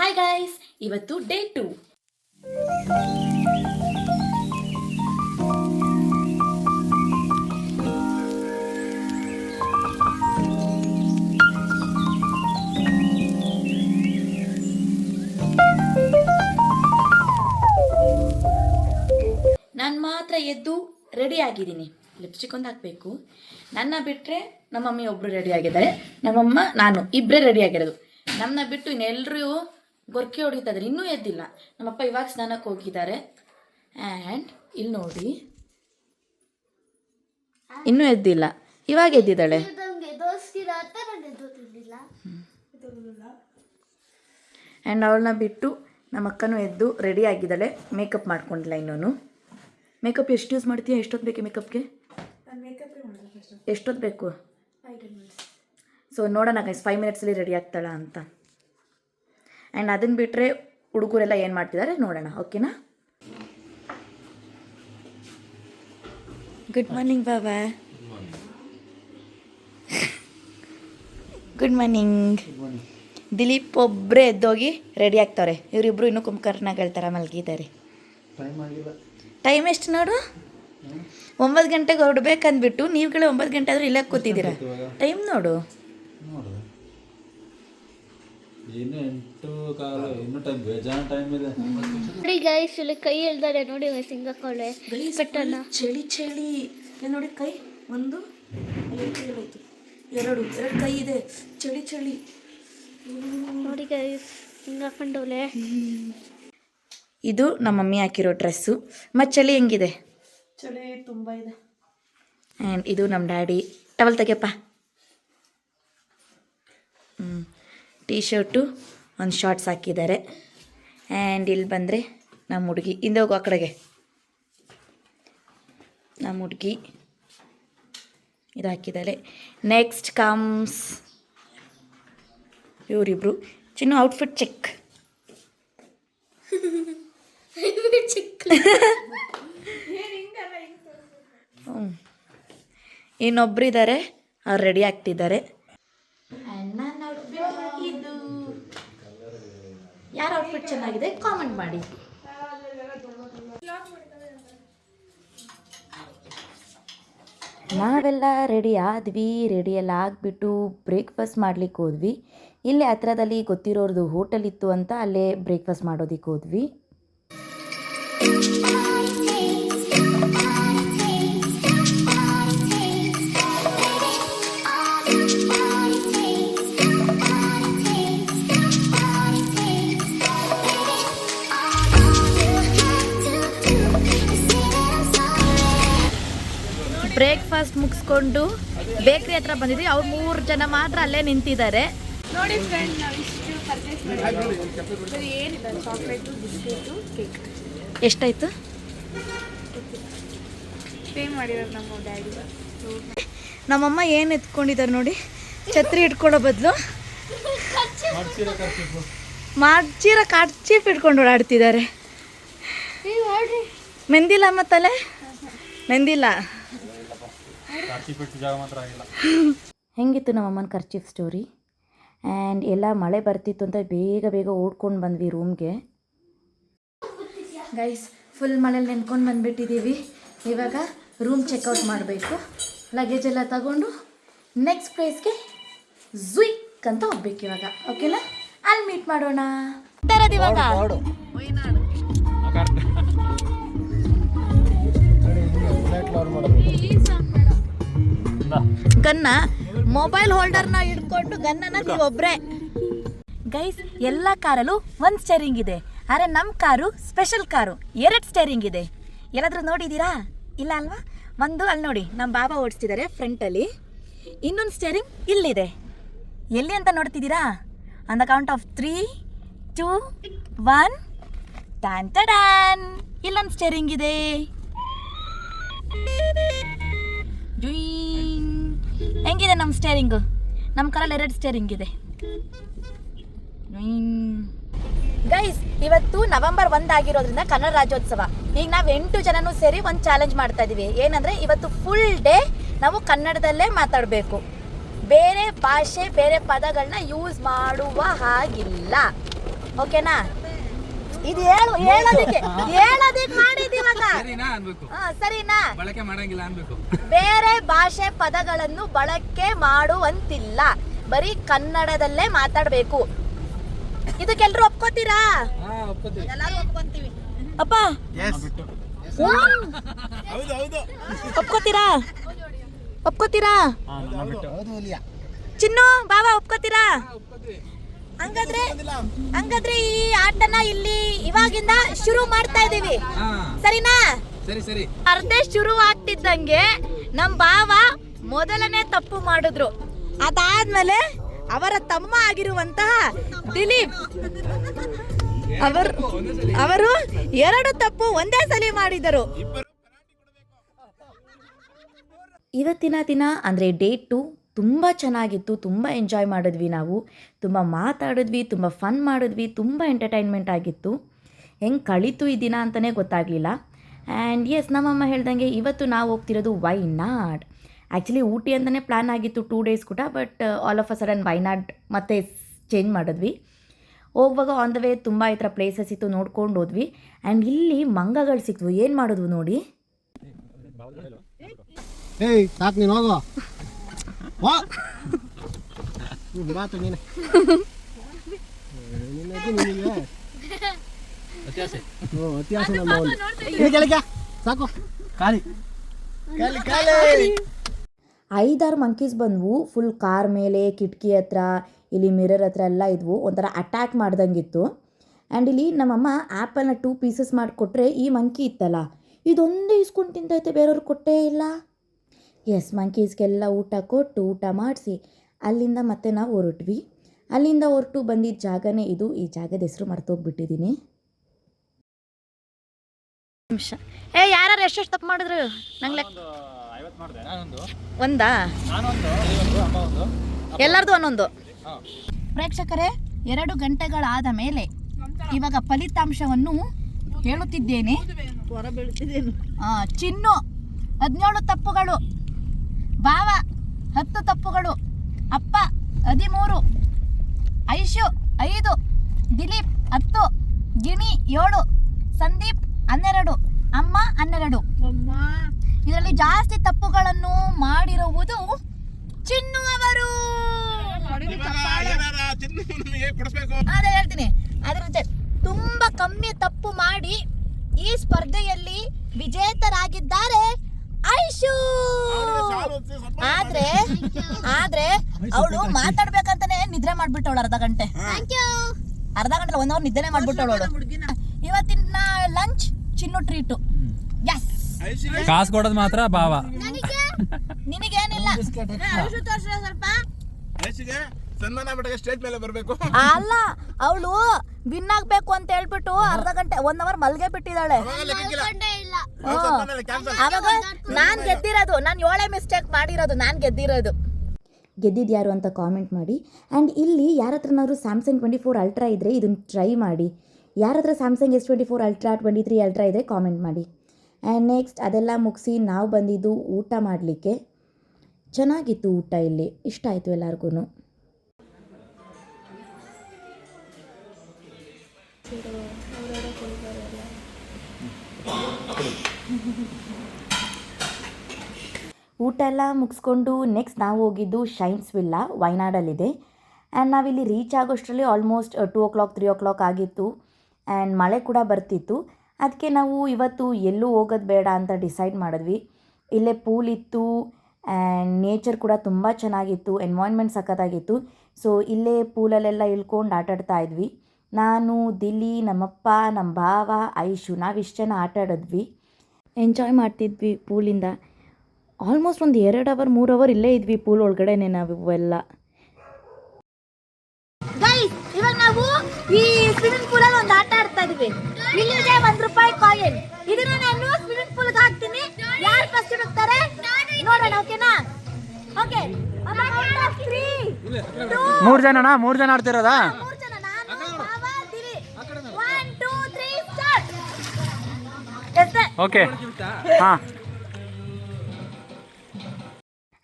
Hi guys ಇವತ್ತು day two ನಾನು ಮಾತ್ರ ಎದ್ದು ರೆಡಿ ಆಗಿದ್ದೀನಿ. ಲಿಪ್ಸ್ಟಿಕ್ ಒಂದು ಹಾಕಬೇಕು. ನನ್ನ ಬಿಟ್ಟರೆ ನಮ್ಮ ಮಮ್ಮಿ ಒಬ್ಬರು ರೆಡಿ ಆಗಿದ್ದಾರೆ. ನಮ್ಮಮ್ಮ, ನಾನು ಇಬ್ಬರೇ ರೆಡಿ ಆಗಿರೋದು. ನಮ್ಮನ್ನ ಬಿಟ್ಟು ಇನ್ನೆಲ್ಲರೂ ಗೊರ್ಕೆ ಹೊಡಿತಾ ಇದ್ದಾರೆ ಇನ್ನೂ ಎದ್ದಿಲ್ಲ. ನಮ್ಮಪ್ಪ ಇವಾಗ ಸ್ನಾನಕ್ಕೆ ಹೋಗಿದ್ದಾರೆ. ಆ್ಯಂಡ್ ಇಲ್ಲಿ ನೋಡಿ. ಇನ್ನೂ ಎದ್ದಿಲ್ಲ. ಇವಾಗ ಎದ್ದಿದ್ದಾಳೆ? ಆ್ಯಂಡ್ ಅವಳನ್ನ ಬಿಟ್ಟು ನಮ್ಮ ಅಕ್ಕನೂ ಎದ್ದು ರೆಡಿ ಆಗಿದ್ದಾಳೆ. ಮೇಕಪ್ ಮಾಡ್ಕೊಂಡಿಲ್ಲ ಇನ್ನೂ ಮೇಕಪ್ ಎಷ್ಟು ಯೂಸ್ ಮಾಡ್ತೀಯಾ? ಎಷ್ಟೊತ್ತು ಬೇಕು ಮೇಕಪ್ಗೆ ಎಷ್ಟೊತ್ತು ಬೇಕು? ಸೊ ನೋಡೋಣ ಗೈಸ್ ಫೈವ್ ಮಿನಿಟ್ಸಲ್ಲಿ ರೆಡಿ ಆಗ್ತಾಳ ಅಂತ. ಆ್ಯಂಡ್ ಅದನ್ನು ಬಿಟ್ಟರೆ ಹುಡುಗರೆಲ್ಲ ಏನು ಮಾಡ್ತಿದ್ದಾರೆ ನೋಡೋಣ ಓಕೆನಾ ಗುಡ್ ಮಾರ್ನಿಂಗ್ ಬಾಬಾ ಗುಡ್ ಮಾರ್ನಿಂಗ್ ದಿಲೀಪ್ ಒಬ್ಬರೇ ಎದ್ದೋಗಿ ರೆಡಿ ಆಗ್ತವ್ರೆ. ಇವರಿಬ್ಬರು ಇನ್ನೂ ಕುಂಕರ್ನಾಗ ಥರ ಮಲಗಿದ್ದಾರೆ. ಟೈಮ್ ಎಷ್ಟು ನೋಡು? ಒಂಬತ್ತು ಗಂಟೆಗೆ ಹೊರಡ್ಬೇಕಂದ್ಬಿಟ್ಟು ನೀವುಗಳೇ ಒಂಬತ್ತು ಗಂಟೆ ಆದರೂ ಇಲ್ಲೇ ಕೂತಿದ್ದೀರಾ? ಟೈಮ್ ನೋಡು. ಇನ್ನು ಎಂಟು ಕಾಲ ಇನ್ನು ಟೈಮ್ ಬೇಜಾನ್ ಟೈಮ್ ಇದೆ. ನೋಡಿ ಗೈಸ್ ಇಲ್ಲಿ ಕೈ ಎಳ್ದಾರೆ ನೋಡಿ ಸಿಂಗಕ್ಕೊಳ್ಳೆ ಕಟ್ಟನ್ನ. ಚಳಿ ಚಳಿ. ಇಲ್ಲಿ ನೋಡಿ ಕೈ ಒಂದು ಎರಡು. ಎರಡು ಎರಡು ಕೈ ಇದೆ. ಚಳಿ ಚಳಿ. ನೋಡಿ ಗೈಸ್ ಹಿಂಗೆ ಹಾಕೊಂಡವಳೆ ಇದು ನಮ್ಮ ಮಮ್ಮಿ ಹಾಕಿರೋ ಡ್ರೆಸ್ಸು ಮತ್ತು ಚಳಿ ಹೆಂಗಿದೆ? ಚಳಿ ತುಂಬ ಇದೆ. ಆ್ಯಂಡ್ ಇದು ನಮ್ಮ ಡ್ಯಾಡಿ ಟವಲ್ ತೆಗೆಯಪ್ಪ ಹ್ಞೂ ಟೀ ಶರ್ಟು ಒಂದು ಶಾರ್ಟ್ಸ್ ಹಾಕಿದ್ದಾರೆ. ಆ್ಯಂಡ್ ಇಲ್ಲಿ ಬಂದರೆ ನಮ್ಮ ಹುಡುಗಿ. ಹಿಂದೆ ಹೋಗು ಆ ಕಡೆಗೆ. ನಮ್ಮ ಹುಡುಗಿ ಇದು ಹಾಕಿದ್ದಾರೆ ನೆಕ್ಸ್ಟ್ ಕಮ್ಸ್ ಇವರಿಬ್ರು. ಚಿನ್ನು ಔಟ್ಫಿಟ್ ಚೆಕ್ ಇನ್ನೊಬ್ರು ಇದ್ದಾರೆ ಅವ್ರು ರೆಡಿ ಆಗ್ತಿದ್ದಾರೆ ಇದು ಯಾರ ಔಟ್ಫಿಟ್ ಚೆನ್ನಾಗಿದೆ? ಕಾಮೆಂಟ್ ಮಾಡಿ. ನಾವೆಲ್ಲ ರೆಡಿ ಆದ್ವಿ ರೆಡಿ ಎಲ್ಲ ಆಗಿಬಿಟ್ಟು ಬ್ರೇಕ್ಫಾಸ್ಟ್ ಮಾಡ್ಲಿಕ್ಕೆ ಹೋದ್ವಿ. ಇಲ್ಲೇ ಹತ್ರದಲ್ಲಿ ಗೊತ್ತಿರೋರ್ದು ಹೋಟೆಲ್ ಇತ್ತು ಅಂತ ಅಲ್ಲೇ ಬ್ರೇಕ್ಫಾಸ್ಟ್ ಮಾಡೋದಕ್ಕೆ ಹೋದ್ವಿ. ಬ್ರೇಕ್ಫಾಸ್ಟ್ ಮುಗಿಸ್ಕೊಂಡು ಬೇಕ್ರಿ ಹತ್ರ ಬಂದಿದ್ವಿ. ಅವ್ರು ಮೂರು ಜನ ಮಾತ್ರ ಅಲ್ಲೇ ನಿಂತಿದ್ದಾರೆ. ನೋಡಿ ಫ್ರೆಂಡ್ ನಾವು ಇಷ್ಟು ಪರ್ಚೇಸ್ ಮಾಡಿದ್ವಿ. ಏನಿಲ್ಲ ಚಾಕ್ಲೇಟು ಬಿಸ್ಕೆಟು ಕೇಕ್ ಎಷ್ಟಾಯ್ತು? ಪೇ ಮಾಡಿರೋದು ನಮ್ಮ ಡ್ಯಾಡಿ ನಮ್ಮಮ್ಮ ಏನು ಎತ್ಕೊಂಡಿದ್ದಾರೆ ನೋಡಿ. ಛತ್ರಿ ಇಟ್ಕೊಳ್ಳೋ ಬದಲು ಮಾರ್ಚಿರ ಕರ್ಚೀಫ್ ಇಟ್ಕೊಂಡು ಓಡಾಡ್ತಿದ್ದಾರೆ. ಮೆಂದಿಲ್ಲ ಮತ್ತಲೆ ಮೆಂದಿಲ್ಲ ಹೆಂಗಿತ್ತು ನಮ್ಮಮ್ಮನ ಖರ್ಚೀಫ್ ಸ್ಟೋರಿ ಆ್ಯಂಡ್ ಎಲ್ಲ ಮಳೆ ಬರ್ತಿತ್ತು ಅಂತ ಬೇಗ ಬೇಗ ಓಡ್ಕೊಂಡು ಬಂದ್ವಿ ರೂಮ್ಗೆ ಗೈಸ್ ಫುಲ್ ಮಳೇಲಿ ನೆನ್ಕೊಂಡು ಬಂದುಬಿಟ್ಟಿದ್ದೀವಿ ಇವಾಗ ರೂಮ್ ಚೆಕ್ಔಟ್ ಮಾಡಬೇಕು. ಲಗೇಜ್ ಎಲ್ಲ ತಗೊಂಡು ನೆಕ್ಸ್ಟ್ ಪ್ಲೇಸ್ಗೆ ಝುಯ್ಕ್ ಅಂತ ಹೋಗ್ಬೇಕು ಇವಾಗ. ಓಕೆನಾ ಅಲ್ಲಿ? ಮೀಟ್ ಮಾಡೋಣ. ಇವಾಗ. ಗನ್ನ ಮೊಬೈಲ್ ಹೋಲ್ಡರ್ನ ಹಿಡ್ಕೊಂಡು ಗನ್ನನ ನೀವೊಬ್ರೆ. ಗೈಸ್, ಎಲ್ಲ ಕಾರಲ್ಲೂ ಒಂದು ಸ್ಟೇರಿಂಗ್ ಇದೆ. ಅರೆ ನಮ್ಮ ಕಾರು ಸ್ಪೆಷಲ್ ಕಾರು. ಎರಡು ಸ್ಟೇರಿಂಗ್ ಇದೆ. ಎಲ್ಲಾದ್ರೂ ನೋಡಿದ್ದೀರಾ? ಇಲ್ಲ ಅಲ್ವಾ? ಒಂದು ಅಲ್ಲಿ ನೋಡಿ ನಮ್ಮ ಬಾಬಾ ಓಡಿಸ್ತಿದ್ದಾರೆ ಫ್ರಂಟಲ್ಲಿ. ಇನ್ನೊಂದು ಸ್ಟೇರಿಂಗ್ ಇಲ್ಲಿದೆ. ಎಲ್ಲಿ ಅಂತ ನೋಡ್ತಿದ್ದೀರಾ? On the count of three two one tan ಡ್ಯಾನ್. ಇಲ್ಲೊಂದು ಸ್ಟೇರಿಂಗ್ ಇದೆ. ಜುಯ್. ನಮ್ಮ ಸ್ಟೇರಿಂಗು ನಮ್ಮ ಕಾರಲ್ಲಿ ಎರಡು ಸ್ಟೇರಿಂಗ್ ಇದೆ. ಗೈಸ್ ಇವತ್ತು ನವೆಂಬರ್ ಒಂದ್ ಆಗಿರೋದ್ರಿಂದ ಕನ್ನಡ ರಾಜ್ಯೋತ್ಸವ. ಈಗ ನಾವು ಎಂಟು ಜನನೂ ಸೇರಿ ಒಂದು ಚಾಲೆಂಜ್ ಮಾಡ್ತಾ ಇದೀವಿ. ಏನಂದ್ರೆ ಇವತ್ತು ಫುಲ್ ಡೇ ನಾವು ಕನ್ನಡದಲ್ಲೇ ಮಾತಾಡಬೇಕು. ಬೇರೆ ಭಾಷೆ, ಬೇರೆ ಪದಗಳನ್ನ ಯೂಸ್ ಮಾಡುವ ಹಾಗಿಲ್ಲ. ಓಕೆನಾ ಇದು ಹೇಳು ಹೇಳೋದಕ್ಕೆ ಹೇಳೋದಕ್ಕೆ ಸರಿನಾ ಅನ್ಬೇಕು. ಹಾ, ಸರಿನಾ. ಬಳಕೆ ಮಾಡಂಗಿಲ್ಲ ಅನ್ಬೇಕು. ಬೇರೆ ಭಾಷೆ ಪದಗಳನ್ನು ಬಳಕೆ ಮಾಡುವಂತಿಲ್ಲ. ಬರೀ ಕನ್ನಡದಲ್ಲೇ ಮಾತಾಡಬೇಕು. ಇದಕ್ಕೆಲ್ರು ಒಪ್ಕೋತೀರಾ? ಹಾ ಒಪ್ಕೋತೀವಿ. ಅಪ್ಪ. ಒಪ್ಕೋತೀರಾ? ಒಪ್ಕೋತೀರಾ? ಚಿನ್ನು ಬಾಬಾ ಒಪ್ಕೋತೀರಾ? ಹಂಗಾದ್ರೆ ಹಂಗಾದ್ರೆ ಈ ಆಟನ ಇಲ್ಲಿ ಇವಾಗಿಂದ ಶುರು ಮಾಡ್ತಾ ಇದೀವಿ. ಸರಿನಾ? ಸರಿ ಸರಿ. ಅರ್ಧ ಶುರು ಆಗ್ತಿದ್ದಂಗೆ ನಮ್ ಬಾವ ಮೊದಲನೇ ತಪ್ಪು ಮಾಡಿದ್ರು. ಅದಾದ್ಮೇಲೆ ಅವರ ತಮ್ಮ ಆಗಿರುವಂತಹ ದಿಲೀಪ್ ಅವರು ಅವರು ಎರಡು ತಪ್ಪು ಒಂದೇ ಸಲ ಮಾಡಿದರು. ಇವತ್ತಿನ ದಿನ ಅಂದರೆ ಡೇ ಟು ತುಂಬ ಚೆನ್ನಾಗಿತ್ತು, ತುಂಬ ಎಂಜಾಯ್ ಮಾಡಿದ್ವಿ ನಾವು. ತುಂಬ ಮಾತಾಡಿದ್ವಿ, ತುಂಬ ಫನ್ ಮಾಡಿದ್ವಿ, ತುಂಬ ಎಂಟರ್ಟೈನ್ಮೆಂಟ್ ಆಗಿತ್ತು. ಹೆಂಗೆ ಕಳೀತು ಈ ದಿನ ಅಂತಲೇ ಗೊತ್ತಾಗಲಿಲ್ಲ. ಆ್ಯಂಡ್ ಎಸ್ ನಮ್ಮಮ್ಮ ಹೇಳ್ದಂಗೆ ಇವತ್ತು ನಾವು ಹೋಗ್ತಿರೋದು ವೈನಾಡ್ ಆ್ಯಕ್ಚುಲಿ ಊಟಿ ಅಂತಲೇ ಪ್ಲ್ಯಾನ್ ಆಗಿತ್ತು ಟೂ ಡೇಸ್ ಕೂಡ but all of a sudden Wayanad ಮತ್ತೆ ಚೇಂಜ್ ಮಾಡಿದ್ವಿ. ಹೋಗುವಾಗ ಆನ್ ದ ವೇ ತುಂಬ ಈ ಥರ ಪ್ಲೇಸಸ್ ಇತ್ತು ನೋಡ್ಕೊಂಡು ಹೋದ್ವಿ. ಆ್ಯಂಡ್ ಇಲ್ಲಿ ಮಂಗಗಳು ಸಿಕ್ತು, ಏನು ಮಾಡಿದ್ವು ನೋಡಿ? ಏಯ್ ಸಾಕು ಅತ್ಯಾಸ ನಮ್ಮ ಅವನು ಇಲ್ಲಿ ಕೆಳಗೆ ಖಾಲಿ ಖಾಲಿ ಐದಾರು ಮಂಕೀಸ್ ಬಂದವು ಫುಲ್ ಕಾರ್ ಮೇಲೆ ಕಿಟಕಿ ಹತ್ರ ಇಲ್ಲಿ ಮಿರರ್ ಹತ್ರ ಎಲ್ಲ ಇದ್ವು. ಒಂಥರ ಅಟ್ಯಾಕ್ ಮಾಡ್ದಂಗಿತ್ತು. ಆ್ಯಂಡ್ ಇಲ್ಲಿ ನಮ್ಮಮ್ಮ ಆ್ಯಪಲ್ನ ಟೂ ಪೀಸಸ್ ಮಾಡಿಕೊಟ್ರೆ ಈ ಮಂಕಿ ಇತ್ತಲ್ಲ. ಇದೊಂದೇ ಇಸ್ಕೊಂಡು ತಿಂತೈತೆ ಬೇರೆಯವ್ರಿಗೆ ಕೊಟ್ಟೇ ಇಲ್ಲ. ಎಸ್ ಮಂಕೀಸ್ಗೆಲ್ಲ ಊಟ ಕೊಟ್ಟು ಊಟ ಮಾಡಿಸಿ. ಅಲ್ಲಿಂದ ಮತ್ತೆ ನಾವು ಹೊರಟ್ವಿ. ಅಲ್ಲಿಂದ ಹೊರಟು ಬಂದಿದ್ದ ಜಾಗನೇ ಇದು. ಈ ಜಾಗದ ಹೆಸರು ಮರ್ತೋಗ್ಬಿಟ್ಟಿದ್ದೀನಿ ನಿಮಿಷ. ಏ ಯಾರು ಎಷ್ಟೆಷ್ಟು ತಪ್ಪು ಮಾಡಿದ್ರು? ನಂಗೆ ಒಂದಾ? ಎಲ್ಲರದು ಒಂದೊಂದು? ಪ್ರೇಕ್ಷಕರೇ ಎರಡು ಗಂಟೆಗಳಾದ ಮೇಲೆ ಇವಾಗ ಫಲಿತಾಂಶವನ್ನು ಹೇಳುತ್ತಿದ್ದೇನೆ. ಆ, ಚಿನ್ನು ಹದಿನೇಳು ತಪ್ಪುಗಳು. ಭಾವ ಹತ್ತು ತಪ್ಪುಗಳು. ಅಪ್ಪ ಹದಿಮೂರು. ಐಶು ಐದು. ದಿಲೀಪ್ ಹತ್ತು. ಗಿಣಿ ಏಳು. ಸಂದೀಪ್ ಹನ್ನೆರಡು. ಅಮ್ಮ ಹನ್ನೆರಡು. ಇದರಲ್ಲಿ ಜಾಸ್ತಿ ತಪ್ಪುಗಳನ್ನು ಮಾಡಿರುವುದು ಚಿನ್ನು ಅವರು. ಅದೇ ಹೇಳ್ತೀನಿ. ಅದರ ಜೊತೆ ತುಂಬಾ ಕಮ್ಮಿ ತಪ್ಪು ಮಾಡಿ ಈ ಸ್ಪರ್ಧೆಯಲ್ಲಿ ವಿಜೇತರಾಗಿದ್ದಾರೆ ಐಶು. ಆದ್ರೆ ಆದ್ರೆ ಅವಳು ಮಾತಾಡ್ಬೇಕಂತಾನೆ ನಿದ್ರೆ ಮಾಡ್ಬಿಟ್ಟವಳು ಅರ್ಧ ಗಂಟೆ. ಅರ್ಧ ಗಂಟೆ ಒಂದ್ ಅವರ್ ನಿದ್ದೆನೆ ಮಾಡ್ಬಿಟ್ಟವಳು ಅವಳು. ಇವತ್ತಿನ ಲಂಚ್ ಚಿನ್ನು ಟ್ರೀಟು ಎಸ್ ಕಾಸು ಕೊಡೋದು ಮಾತ್ರ ಭಾವ. ನಿನಗೇನಿಲ್ಲ. ಸ್ವಲ್ಪ? ಸನ್ಮಾನ ಬಿಟ್ಟಾಗ ಸ್ಟೇಜ್ ಮೇಲೆ ಬರಬೇಕು. ಅಲ್ಲ ಅವಳು ವಿನ್ ಆಗ್ಬೇಕು ಅಂತ ಹೇಳ್ಬಿಟ್ಟು ಅರ್ಧ ಗಂಟೆ ಒನ್ ಅವರ್ ಮಲ್ಗೆ ಬಿಟ್ಟಿದ್ದಾಳೆ. ಅವಾಗ ನಾನ್ ಗೆದ್ದಿರೋದು ನಾನು ಏಳೇ ಮಿಸ್ಟೇಕ್ ಮಾಡಿರೋದು ನಾನ್ ಗೆದ್ದಿರೋದು. ಗೆದ್ದಿದ್ದು ಯಾರು ಅಂತ ಕಾಮೆಂಟ್ ಮಾಡಿ. ಆ್ಯಂಡ್ ಇಲ್ಲಿ ಯಾರ ಹತ್ರನಾದ್ರು ಸ್ಯಾಮ್ಸಂಗ್ ಟ್ವೆಂಟಿ ಫೋರ್ ಅಲ್ಟ್ರಾ ಇದ್ದರೆ ಇದನ್ನು ಟ್ರೈ ಮಾಡಿ. ಯಾರ ಹತ್ರ Samsung S twenty four Ultra twenty three Ultra ಇದೆ ಕಾಮೆಂಟ್ ಮಾಡಿ. ಆ್ಯಂಡ್ ನೆಕ್ಸ್ಟ್ ಅದೆಲ್ಲ ಮುಗಿಸಿ ನಾವು ಬಂದಿದ್ದು ಊಟ ಮಾಡಲಿಕ್ಕೆ. ಚೆನ್ನಾಗಿತ್ತು ಊಟ ಇಲ್ಲಿ. ಇಷ್ಟ ಆಯಿತು ಎಲ್ಲರಿಗೂ ಊಟ ಎಲ್ಲ ಮುಗಿಸ್ಕೊಂಡು ನೆಕ್ಸ್ಟ್ ನಾವು ಹೋಗಿದ್ದು ಶೈನ್ಸ್ ವಿಲ್ಲಾ ವಯನಾಡಲ್ಲಿದೆ ಆ್ಯಂಡ್ ನಾವಿಲ್ಲಿ reach ಆಗೋಷ್ಟರಲ್ಲಿ almost two o'clock three o'clock ಆಗಿತ್ತು. ಆ್ಯಂಡ್ ಮಳೆ ಕೂಡ ಬರ್ತಿತ್ತು. ಅದಕ್ಕೆ ನಾವು ಇವತ್ತು ಎಲ್ಲೂ ಹೋಗೋದು ಬೇಡ ಅಂತ ಡಿಸೈಡ್ ಮಾಡಿದ್ವಿ. ಇಲ್ಲೇ ಪೂಲ್ ಇತ್ತು. ಆ್ಯಂಡ್ ನೇಚರ್ ಕೂಡ ತುಂಬ ಚೆನ್ನಾಗಿತ್ತು. ಎನ್ವಾಯ್ನ್ಮೆಂಟ್ ಸಖತ್ತಾಗಿತ್ತು. ಸೊ ಇಲ್ಲೇ ಪೂಲಲ್ಲೆಲ್ಲ ಇಳ್ಕೊಂಡು ಆಟಾಡ್ತಾ ಇದ್ವಿ. ನಾನು, ದಿಲ್ಲಿ, ನಮ್ಮಪ್ಪ ನಮ್ಮ ಭಾವ, ಐಶು ನಾವಿಷ್ಟು ಜನ ಆಟ ಆಡಿದ್ವಿ ಎಂಜಾಯ್ ಮಾಡ್ತಿದ್ವಿ ಪೂಲಿಂದ. ಆಲ್ಮೋಸ್ಟ್ ಒಂದು ಎರಡು ಅವರ್ ಮೂರು ಅವರ್ ಇಲ್ಲೇ ಇದ್ವಿ ಪೂಲ್ ಒಳಗಡೆನೆ ನಾವು ಎಲ್ಲ ಇವಾಗ ನಾವು ಈ ಸ್ವಿಮ್ಮಿಂಗ್ ಪೂಲ್ ಅಲ್ಲಿ ಒಂದು ಆಟ ಆಡ್ತಾ ಇದೀವಿ. ಇಲ್ಲಿದೆ ಒಂದ್ ರೂಪಾಯಿ ಕಾಯಿನ್ ಇದನ್ನ ನಾನು ಸ್ವಿಮ್ಮಿಂಗ್ ಪೂಲ್ ಹಾಕ್ತೀನಿ. ಯಾರು ಫಸ್ಟ್ ಇಡುತ್ತಾರೆ ನೋಡೋಣ ಓಕೆನಾ ಓಕೆ ಮೂರ್ ಜನನಾ? ಮೂರ್ ಜನ ಆಡ್ತಿರೋದಾ? ಓಕೆ ಹಾಂ.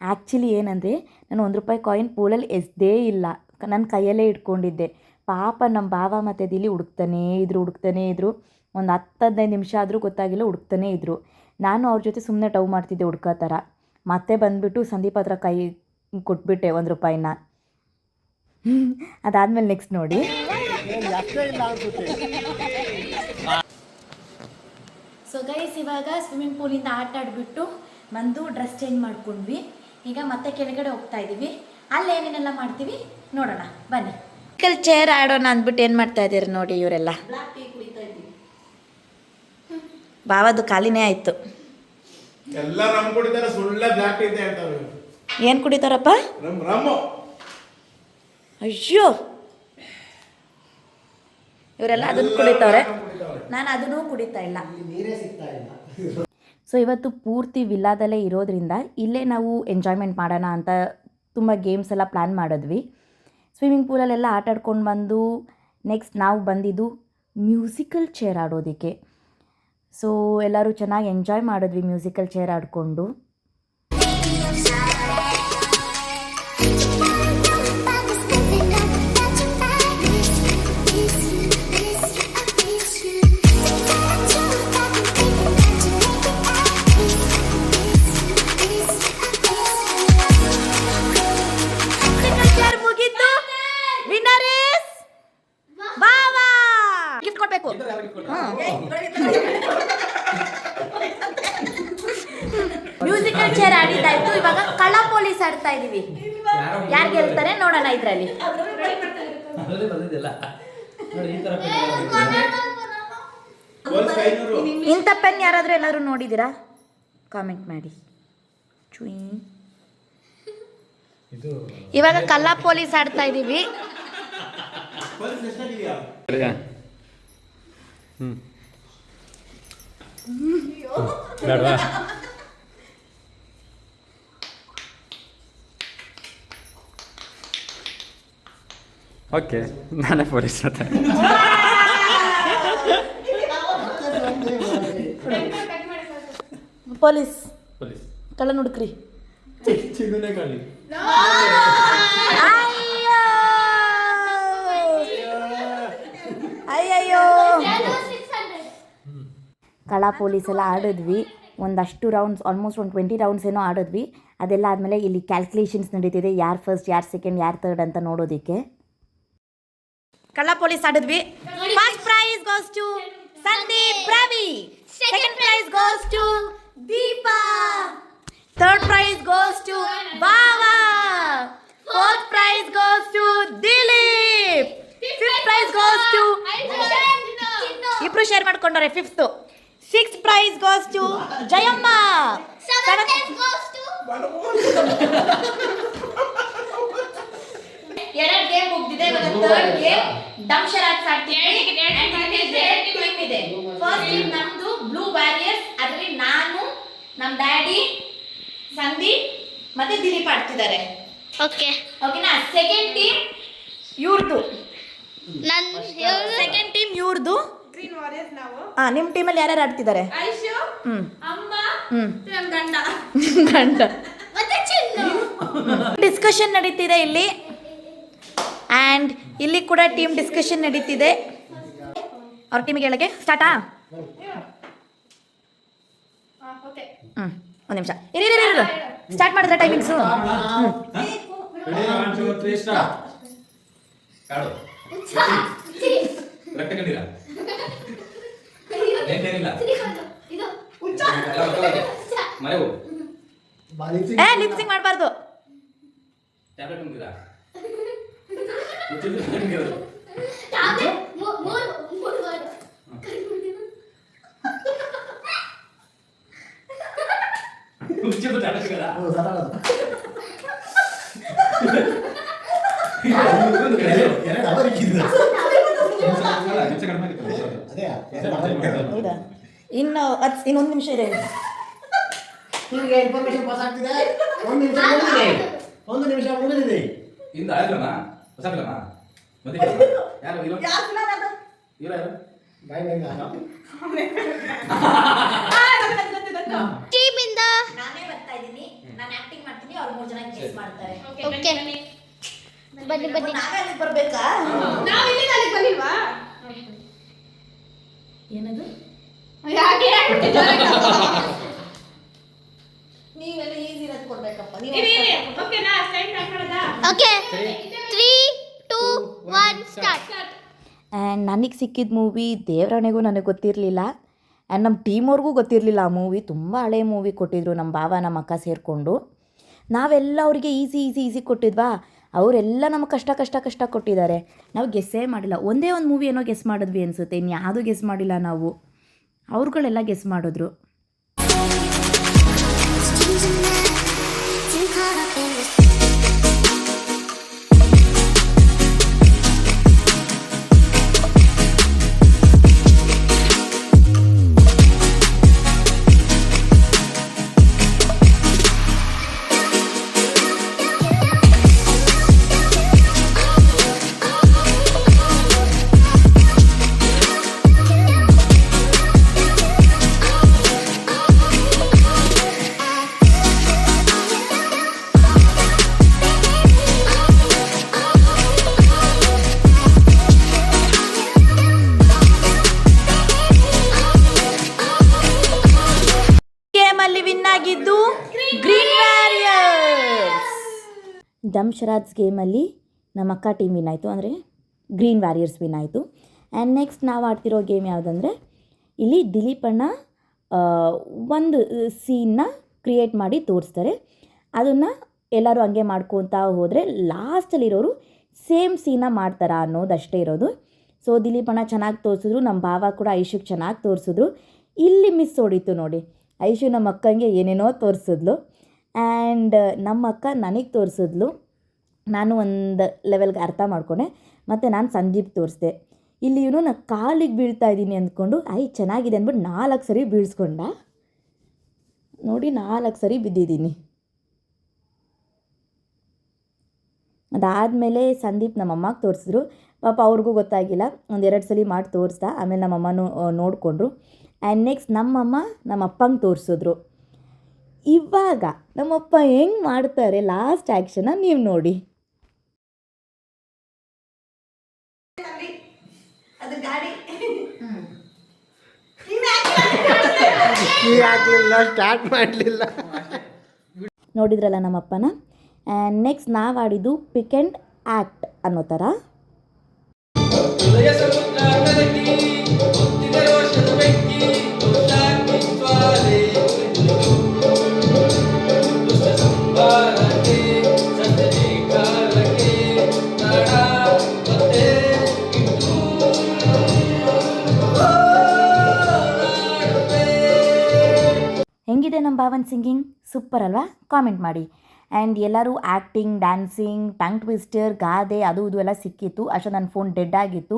ಆ್ಯಕ್ಚುಲಿ ಏನಂದರೆ ನಾನು ಒಂದು ರೂಪಾಯಿ ಕಾಯಿನ್ ಪೂಲಲ್ಲಿ ಎಸ್ದೇ ಇಲ್ಲ. ನನ್ನ ಕೈಯಲ್ಲೇ ಇಟ್ಕೊಂಡಿದ್ದೆ. ಪಾಪ ನಮ್ಮ ಬಾವ ಮತ್ತು ದಿಲಿ ಹುಡುಕ್ತಾನೇ ಇದ್ರು ಹುಡುಕ್ತಾನೇ ಇದ್ರು. ಒಂದು ಹತ್ತು ಹದಿನೈದು ನಿಮಿಷ ಆದರೂ ಗೊತ್ತಾಗಿಲ್ಲ ಹುಡುಕ್ತಾನೇ ಇದ್ರು. ನಾನು ಅವ್ರ ಜೊತೆ ಸುಮ್ಮನೆ ಟವ್ ಮಾಡ್ತಿದ್ದೆ ಹುಡ್ಕೋ ಥರ ಮತ್ತೆ ಬಂದುಬಿಟ್ಟು ಸಂದೀಪ್ ಹತ್ರ ಕೈ ಕೊಟ್ಬಿಟ್ಟೆ ಒಂದು ರೂಪಾಯಿನ. ಅದಾದಮೇಲೆ ನೆಕ್ಸ್ಟ್ ನೋಡಿ. ಸೊ ಗೈಸ್ ಇವಾಗ ಸ್ವಿಮ್ಮಿಂಗ್ ಪೂಲಿಂದ ಆಟ ಆಡಿಬಿಟ್ಟು ಬಂದು ಡ್ರೆಸ್ ಚೇಂಜ್ ಮಾಡ್ಕೊಂಡ್ವಿ. ಈಗ ಮತ್ತೆ ಕೆಳಗಡೆ ಹೋಗ್ತಾ ಇದ್ದೀವಿ ಅಲ್ಲಿ ಏನೇನೆಲ್ಲ ಮಾಡ್ತೀವಿ ನೋಡೋಣ. ಬನ್ನಿ. ಕಲ್ ಚೇರ್ ಆಡೋಣ ಅಂದ್ಬಿಟ್ಟು ಏನು ಮಾಡ್ತಾ ಇದ್ದೀರಿ ನೋಡಿ ಇವರೆಲ್ಲ? ಬಾವದು ಖಾಲಿನೇ ಆಯಿತು. ಏನು ಕುಡಿತಾರಪ್ಪ? ಅಯ್ಯೋ! ಇವರೆಲ್ಲ ಅದನ್ನು ಕುಡಿತವ್ರೆ. ನಾನು ಅದನ್ನೂ ಕುಡಿತಾ ಇಲ್ಲ. ಸೊ ಇವತ್ತು ಪೂರ್ತಿ ವಿಲ್ಲಾದಲ್ಲೇ ಇರೋದ್ರಿಂದ ಇಲ್ಲೇ ನಾವು ಎಂಜಾಯ್ಮೆಂಟ್ ಮಾಡೋಣ ಅಂತ ತುಂಬ ಗೇಮ್ಸ್ ಎಲ್ಲ ಪ್ಲ್ಯಾನ್ ಮಾಡಿದ್ವಿ. ಸ್ವಿಮ್ಮಿಂಗ್ ಪೂಲಲ್ಲೆಲ್ಲ ಆಟಾಡ್ಕೊಂಡು ಬಂದು ನೆಕ್ಸ್ಟ್ ನಾವು ಬಂದಿದ್ದು ಮ್ಯೂಸಿಕಲ್ ಚೇರ್ ಆಡೋದಕ್ಕೆ. ಸೊ ಎಲ್ಲರೂ ಚೆನ್ನಾಗಿ ಎಂಜಾಯ್ ಮಾಡಿದ್ವಿ ಮ್ಯೂಸಿಕಲ್ ಚೇರ್ ಆಡಿಕೊಂಡು. ಮ್ಯೂಸಿಕಲ್ ಚೇರ್ ಆಡಿದ್ದಾಯ್ತು ಇವಾಗ ಕಳ್ಳ ಪೊಲೀಸ್ ಆಡ್ತಾ ಇದೀವಿ. ಯಾರು ಗೆಲ್ತಾರೆ ನೋಡೋಣ ಇದ್ರಲ್ಲಿ. ಇಂಥ ಪೆನ್ ಯಾರಾದರೂ ಎಲ್ಲಾದರೂ ನೋಡಿದ್ದೀರಾ ಕಾಮೆಂಟ್ ಮಾಡಿ. ಚುಯಿ ಇವಾಗ ಕಲ್ಲ ಪೊಲೀಸ್ ಆಡ್ತಾ ಇದ್ದೀವಿ ಪೊಲೀಸ್ ಓಕೆ ನಾನೇ ಪೊಲೀಸ್ ಮತ್ತೆ ಪೊಲೀಸ್. ಪೊಲೀಸ್. ಕಳ್ಳ ಹುಡುಕ್ರಿ ಚಿಗುನೇ ಕಾಳಿ ಅಯ್ಯಯ್ಯೋ! ಕಳ್ಳ ಪೊಲೀಸ್ ಎಲ್ಲ ಆಡಿದ್ವಿ. ಒಂದಷ್ಟು ರೌಂಡ್ಸ್ ಆಲ್ಮೋಸ್ಟ್ ಒಂದು ಟ್ವೆಂಟಿ ರೌಂಡ್ಸ್ ಏನೋ ಆಡಿದ್ವಿ. ಅದೆಲ್ಲ ಆದಮೇಲೆ ಇಲ್ಲಿ ಕ್ಯಾಲ್ಕುಲೇಷನ್ಸ್ ನಡೀತಿದೆ. ಯಾರು ಫಸ್ಟ್ ಯಾರು ಸೆಕೆಂಡ್ ಯಾರು ಥರ್ಡ್ ಅಂತ ನೋಡೋದಕ್ಕೆ. ಕಳ್ಳ ಪೊಲೀಸ್ ಆಡಿದ್ವಿ first prize goes to Sandeep Ravi second prize goes to Deepa third prize goes to Bawa fourth prize goes to Dilip fifth prize goes to ಇಬ್ರು share ಮಾಡ್ಕೊಂಡವ್ರೆ fifth six prize goes to Jayamma ಎರಡು game ಮುಗ್ದಿದೆ ಇವಾಗ third game ಡಂಶರಾಜ್ ಆಡ್ತೀವಿ team ಇದೆ first team ನಮ್ದು blue warriors ಅದರಲ್ಲಿ ನಾನು ನಮ್ಮ ಡ್ಯಾಡಿ ಸಂದೀಪ್ ಮತ್ತೆ ದಿಲೀಪ್ ಆಡ್ತಿದ್ದಾರೆ. ಓಕೆ ಓಕೆನಾ ಸೆಕೆಂಡ್ ಟೀಮ್ ಇವ್ರದ್ದು ನನ್ನ ಸೆಕೆಂಡ್ ಟೀಮ್ ಇವ್ರದ್ದು ಗ್ರೀನ್ ವಾರಿಯರ್ಸ್ ನಾವು. ಹಾ ನಿಮ್ಮ ಟೀಮಲ್ಲಿ ಯಾರ್ಯಾರು ಆಡ್ತಿದ್ದಾರೆ? ಐಶು ಹ್ಮ್. ಅಮ್ಮ ಹ್ಮ್. ನನ್ನ ಗಂಡ. ಗಂಡ. ಮತ್ತೆ ಚಿನ್ನು. ಡಿಸ್ಕಷನ್ ನಡೀತಿದೆ ಇಲ್ಲಿ. ಆ್ಯಂಡ್ ಇಲ್ಲಿ ಕೂಡ ಟೀಮ್ ಡಿಸ್ಕಷನ್ ನಡೀತಿದೆ. ಅವ್ರ ಟೀಮಿಗೆ ಹೇಳಕ್ಕೆ ಸ್ಟಾರ್ಟಾ ಹ್ಞೂ ಒಂದು ನಿಮಿಷ. ಇರಿ ಸ್ಟಾರ್ಟ್ ಮಾಡಿದ್ರೆ ಟೈಮಿಂಗ್ಸು ಏ ಲಿಪ್ಸಿಂಗ್ ಮಾಡಬಾರ್ದು. ಇನ್ನು ಹತ್ತು ಇನ್ನೊಂದು ನಿಮಿಷ ಇದೆ ನಿಮಗೆ ಇನ್ಫಾರ್ಮೇಶನ್ ಪಾಸ್ ಆಗ್ತಿದೆ? ಒಂದು ನಿಮಿಷ ಮುಗಿದಿದೆ ಒಂದು ನಿಮಿಷ ಮುಗಿದಿದೆ ಇಂದ ಆಯ್ತಲ್ಲ ಹೊಸ ಫಿಲಮ ಮತ್ತೆ ಯಾರು ಹೀರೋ? ಹೀರೋ ಯಾರು? ಬಾಯ್ ಬಾಯ್ ಟೀಮಿಂದ? ನಾನೇ ಬರ್ತಾ ಇದ್ದೀನಿ. ನಾನು ಆಕ್ಟಿಂಗ್ ಮಾಡ್ತೀನಿ ಅವ್ರು ಮೂರು ಜನ ಮಾಡ್ತಾರೆ. ಓಕೆ ಬನ್ನಿ ಬನ್ನಿ. ಬರ್ಬೇಕಾ? ನಾವು ಇಲ್ಲಿ ಅಲ್ಲಿಗೆ ಬಂದಿಲ್ವಾ ಏನದು? ಯಾಕೆ ನೀವೆಲ್ಲ ಈಸಿ ಇರೋದು ಕೊಡ್ಬೇಕಪ್ಪ. ಓಕೆನಾ ಹಾಕೊಳ್ಳೋದಾ okay three two one start and ನನಗೆ ಸಿಕ್ಕಿದ ಮೂವಿ ದೇವರಣೆಗೂ ನನಗೆ ಗೊತ್ತಿರಲಿಲ್ಲ. ಆ್ಯಂಡ್ ನಮ್ಮ ಟೀಮ್ ಅವ್ರಿಗೂ ಗೊತ್ತಿರಲಿಲ್ಲ ಆ ಮೂವಿ ತುಂಬ ಹಳೆ ಮೂವಿ ಕೊಟ್ಟಿದ್ರು ನಮ್ಮ ಬಾವ ನಮ್ಮ ಅಕ್ಕ ಸೇರಿಕೊಂಡು. ನಾವೆಲ್ಲ ಅವರಿಗೆ ಈಸಿ ಈಸಿ ಈಸಿ ಕೊಟ್ಟಿದ್ವಾ? ಅವರೆಲ್ಲ ನಮ್ಮ ಕಷ್ಟ ಕಷ್ಟ ಕಷ್ಟ ಕೊಟ್ಟಿದ್ದಾರೆ. ನಾವು ಗೆಸ್ಸೇ ಮಾಡಿಲ್ಲ. ಒಂದೇ ಒಂದು ಮೂವಿ ಏನೋ ಗೆಸ್ ಮಾಡಿದ್ವಿ ಅನಿಸುತ್ತೆ. ಇನ್ನು ಯಾವುದೂ ಗೆಸ್ ಮಾಡಿಲ್ಲ ನಾವು. ಅವ್ರುಗಳೆಲ್ಲ ಗೆಸ್ ಮಾಡಿದ್ರು. ದಂಶರಾಜ್ ಗೇಮಲ್ಲಿ ನಮ್ಮ ಅಕ್ಕ ಟೀಮ್ ವಿನ್ ಆಯಿತು. ಅಂದರೆ ಗ್ರೀನ್ ವ್ಯಾರಿಯರ್ಸ್ ವಿನ್ ಆಯಿತು. ಆ್ಯಂಡ್ ನೆಕ್ಸ್ಟ್ ನಾವು ಆಡ್ತಿರೋ ಗೇಮ್ ಯಾವುದಂದರೆ ಇಲ್ಲಿ ದಿಲೀಪಣ್ಣ ಒಂದು ಸೀನ್ನ ಕ್ರಿಯೇಟ್ ಮಾಡಿ ತೋರಿಸ್ತಾರೆ. ಅದನ್ನು ಎಲ್ಲರೂ ಹಂಗೆ ಮಾಡ್ಕೊತಾ ಹೋದರೆ ಲಾಸ್ಟಲ್ಲಿರೋರು ಸೇಮ್ ಸೀನ ಮಾಡ್ತಾರಾ ಅನ್ನೋದಷ್ಟೇ ಇರೋದು. ಸೊ ದಿಲೀಪಣ್ಣ ಚೆನ್ನಾಗಿ ತೋರಿಸಿದ್ರು. ನಮ್ಮ ಭಾವ ಕೂಡ ಐಶುಗೆ ಚೆನ್ನಾಗಿ ತೋರಿಸಿದ್ರು. ಇಲ್ಲಿ ಮಿಸ್ ಹೊಡಿತು ನೋಡಿ. ಐಶು ನಮ್ಮ ಅಕ್ಕಂಗೆ ಏನೇನೋ ತೋರಿಸಿದ್ಲು. ಆ್ಯಂಡ್ ನಮ್ಮ ಅಕ್ಕ ನನಗೆ ತೋರಿಸಿದ್ಲು. ನಾನು ಒಂದು ಲೆವೆಲ್ಗೆ ಅರ್ಥ ಮಾಡ್ಕೊಂಡೆ. ಮತ್ತು ನಾನು ಸಂದೀಪ್ ತೋರಿಸ್ದೆ. ಇಲ್ಲಿ ಇವನು ನಾನು ಕಾಲಿಗೆ ಬೀಳ್ತಾ ಇದ್ದೀನಿ ಅಂದ್ಕೊಂಡು, ಐ, ಚೆನ್ನಾಗಿದೆ ಅಂದ್ಬಿಟ್ಟು ನಾಲ್ಕು ಸರಿ ಬೀಳ್ಸ್ಕೊಂಡ? ನೋಡಿ ನಾಲ್ಕು ಸರಿ ಬಿದ್ದಿದ್ದೀನಿ. ಅದಾದಮೇಲೆ ಸಂದೀಪ್ ನಮ್ಮಮ್ಮಗೆ ತೋರಿಸಿದ್ರು. ಪಾಪ ಅವ್ರಿಗೂ ಗೊತ್ತಾಗಿಲ್ಲ. ಒಂದೆರಡು ಸಲ ಮಾಡಿ ತೋರಿಸ್ದ. ಆಮೇಲೆ ನಮ್ಮಮ್ಮನೂ ನೋಡಿಕೊಂಡ್ರು. ಆ್ಯಂಡ್ ನೆಕ್ಸ್ಟ್ ನಮ್ಮಮ್ಮ ನಮ್ಮ ಅಪ್ಪಂಗೆ ತೋರಿಸಿದ್ರು. ಇವಾಗ ನಮ್ಮಪ್ಪ ಹೆಂಗೆ ಮಾಡ್ತಾರೆ ಲಾಸ್ಟ್ ಆ್ಯಕ್ಷನ ನೀವು ನೋಡಿ. ಸ್ಟಾರ್ಟ್ ಮಾಡಲಿಲ್ಲ ನೋಡಿದ್ರಲ್ಲ ನಮ್ಮಪ್ಪನ? ನೆಕ್ಸ್ಟ್ ನಾವು ಆಡಿದ್ದು ಪಿಕ್ ಆ್ಯಂಡ್ ಆ್ಯಕ್ಟ್ ಅನ್ನೋ ಥರ. ಹೆಂಗಿದೆ ನಮ್ಮ ಭಾವನ್ ಸಿಂಗಿಂಗ್? ಸೂಪರ್ ಅಲ್ವಾ? ಕಾಮೆಂಟ್ ಮಾಡಿ. ಆ್ಯಂಡ್ ಎಲ್ಲರೂ ಆ್ಯಕ್ಟಿಂಗ್ ಡ್ಯಾನ್ಸಿಂಗ್, ಟಂಗ್ ಟ್ವಿಸ್ಟರ್, ಗಾದೆ, ಅದು ಇದು ಎಲ್ಲ ಸಿಕ್ಕಿತ್ತು. ಅಷ್ಟು ನನ್ನ ಫೋನ್ ಡೆಡ್ ಆಗಿತ್ತು.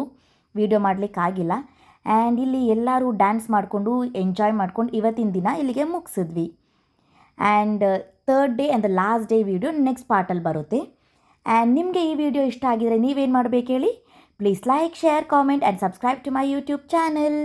ವೀಡಿಯೋ ಮಾಡಲಿಕ್ಕಾಗಿಲ್ಲ ಆ್ಯಂಡ್ ಇಲ್ಲಿ ಎಲ್ಲರೂ ಡ್ಯಾನ್ಸ್ ಮಾಡಿಕೊಂಡು, ಎಂಜಾಯ್ ಮಾಡ್ಕೊಂಡು ಇವತ್ತಿನ ದಿನ ಇಲ್ಲಿಗೆ ಮುಗಿಸಿದ್ವಿ. And third day and the last day video next ಪಾರ್ಟಲ್ಲಿ ಬರುತ್ತೆ. ಆ್ಯಂಡ್ ನಿಮಗೆ ಈ ವಿಡಿಯೋ ಇಷ್ಟ ಆಗಿದರೆ ನೀವೇನು ಮಾಡಬೇಕು ಹೇಳಿ? Please like, share, comment and subscribe to my YouTube channel.